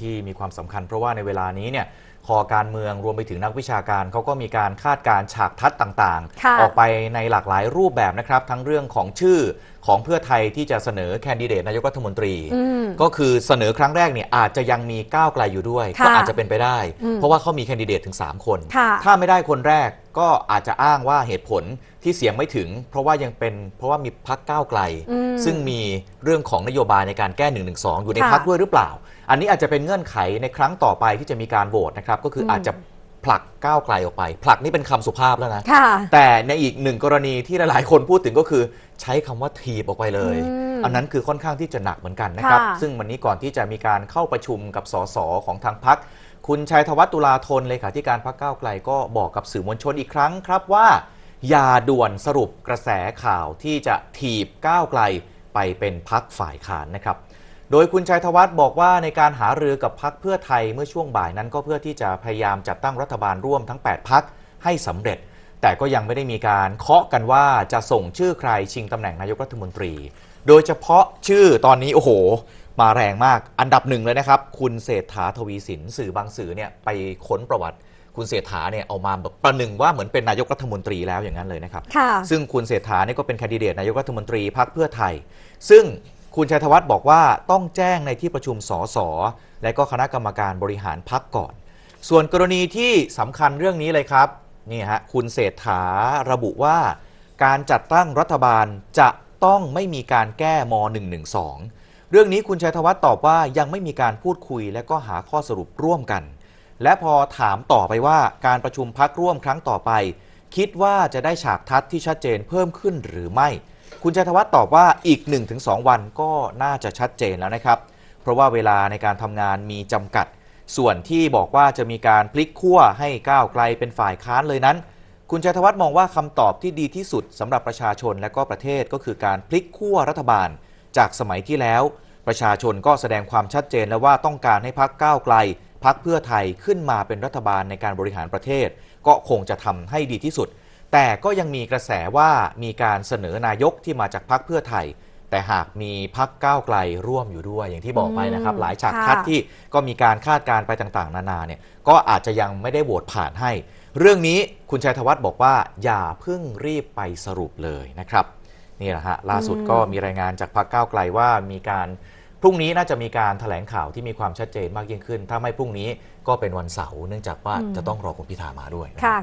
ที่มีความสำคัญ เพราะว่าในเวลานี้เนี่ยคอการเมืองรวมไปถึงนักวิชาการเขาก็มีการคาดการณ์ฉากทัดต่างค่ะๆออกไปในหลากหลายรูปแบบนะครับ ทั้งเรื่องของชื่อของเพื่อไทยที่จะเสนอแคนดิเดตนายกรัฐมนตรีอืมก็คือเสนอครั้งแรกเนี่ยอาจจะยังมีก้าวไกลอยู่ด้วยค่ะก็อาจจะเป็นไปได้อืมเพราะว่าเขามีแคนดิเดตถึง 3 คนค่ะถ้าไม่ได้คนแรก ก็อาจจะอ้างว่าเหตุผลที่เสียงไม่ถึง เพราะว่ายังเป็นเพราะว่ามีพักก้าวไกล อืมซึ่งมีเรื่องของนโยบายในการแก้1นึอยู่ในค่ะพักด้วยหรือเปล่า อันนี้อาจจะเป็นเงื่อนไขในครั้งต่อไปที่จะมีการโหวตนะครับก็คืออม อาจจะผลักก้าวไกลออกไป ผลักนี่เป็นคำสุภาพแล้วนะ ค่ะ แต่ในอีกหนึ่งกรณีที่หลายๆ คนพูดถึงก็คือ ใช้คำว่าทีบออกไปเลย อืม อันนั้นคือค่อนข้างที่จะหนักเหมือนกันนะครับค่ะซึ่งวันนี้ก่อนที่จะมีการเข้าประชุมกับสสของทางพัก คุณชัยธวัฒน์ตุลาธนเลขาธิการพักก้าวไกลก็บอกกับสื่อมวลชนอีกครั้งครับว่า อย่าด่วนสรุปกระแสข่าวที่จะถีบก้าวไกลไปเป็นพักฝ่ายค้านนะครับโดยคุณชัยธวัฒน์บอกว่าในการหารือกับพักเพื่อไทยเมื่อช่วงบ่ายนั้นก็เพื่อที่จะพยายามจัดตั้งรัฐบาลร่วมทั้ง 8 พักให้สำเร็จ แต่ก็ยังไม่ได้มีการเคาะกันว่าจะส่งชื่อใครชิงตำแหน่งนายกรัฐมนตรี โดยเฉพาะชื่อตอนนี้โอ้โห มาแรงมากอันดับหนึ่งเลยนะครับ คุณเศรษฐาทวีสินสื่อบางสื่อเนี่ยไปค้นประวัติคุณเศรษฐาเนี่ยเอามาแบบประหนึ่งว่าเหมือนเป็นนายกรัฐมนตรีแล้วอย่างนั้นเลยนะครับค่ะซึ่งคุณเศรษฐาเนี่ยก็เป็นแคนดิเดตนายกรัฐมนตรีพรรคเพื่อไทย ซึ่งคุณชัยธวัฒน์บอกว่าต้องแจ้งในที่ประชุมสสและก็คณะกรรมการบริหารพรรคก่อน ส่วนกรณีที่สำคัญเรื่องนี้เลยครับ นี่ฮะคุณเศรษฐาระบุว่า การจัดตั้งรัฐบาลจะต้องไม่มีการแก้ม .112 เรื่องนี้คุณชัยธวัฒน์ตอบว่ายังไม่มีการพูดคุยและก็หาข้อสรุปร่วมกัน และพอถามต่อไปว่าการประชุมพักร่วมครั้งต่อไป คิดว่าจะได้ฉากทัดที่ชัดเจนเพิ่มขึ้นหรือไม่ คุณชัยธวัฒน์ตอบว่าอีก 1-2 วันก็น่าจะชัดเจนแล้วนะครับ เพราะว่าเวลาในการทำงานมีจำกัด ส่วนที่บอกว่าจะมีการพลิกขั้วให้ก้าวไกลเป็นฝ่ายค้านเลยนั้น คุณชัยธวัฒน์มองว่าคำตอบที่ดีที่สุดสำหรับประชาชนและก็ประเทศก็คือการพลิกขั้วรัฐบาล จากสมัยที่แล้ว ประชาชนก็แสดงความชัดเจนแล้วว่าต้องการให้พักก้าวไกลพักเพื่อไทยขึ้นมาเป็นรัฐบาลในการบริหารประเทศ ก็คงจะทำให้ดีที่สุด แต่ก็ยังมีกระแสว่ามีการเสนอนายกที่มาจากพักเพื่อไทย แต่หากมีพักก้าวไกลร่วมอยู่ด้วยอย่างที่บอกไปนะครับอืมหลายฉากค่ะทัดที่ก็มีการคาดการณ์ไปต่างๆ นานาเนี่ยก็อาจจะยังไม่ได้โหวตผ่านให้ เรื่องนี้คุณชัยธวัฒน์บอกว่า อย่าเพิ่งรีบไปสรุปเลยนะครับนี่แหละฮะล่าสุดอืมก็มีรายงานจากพักก้าวไกลว่ามีการพรุ่งนี้น่าจะมีการแถลงข่าวที่มีความชัดเจนมากยิ่งขึ้น ถ้าไม่พรุ่งนี้ก็เป็นวันเสาร์เนื่องจากว่าจะต้องรอคุณพิธามาด้วยนะครับค่ะ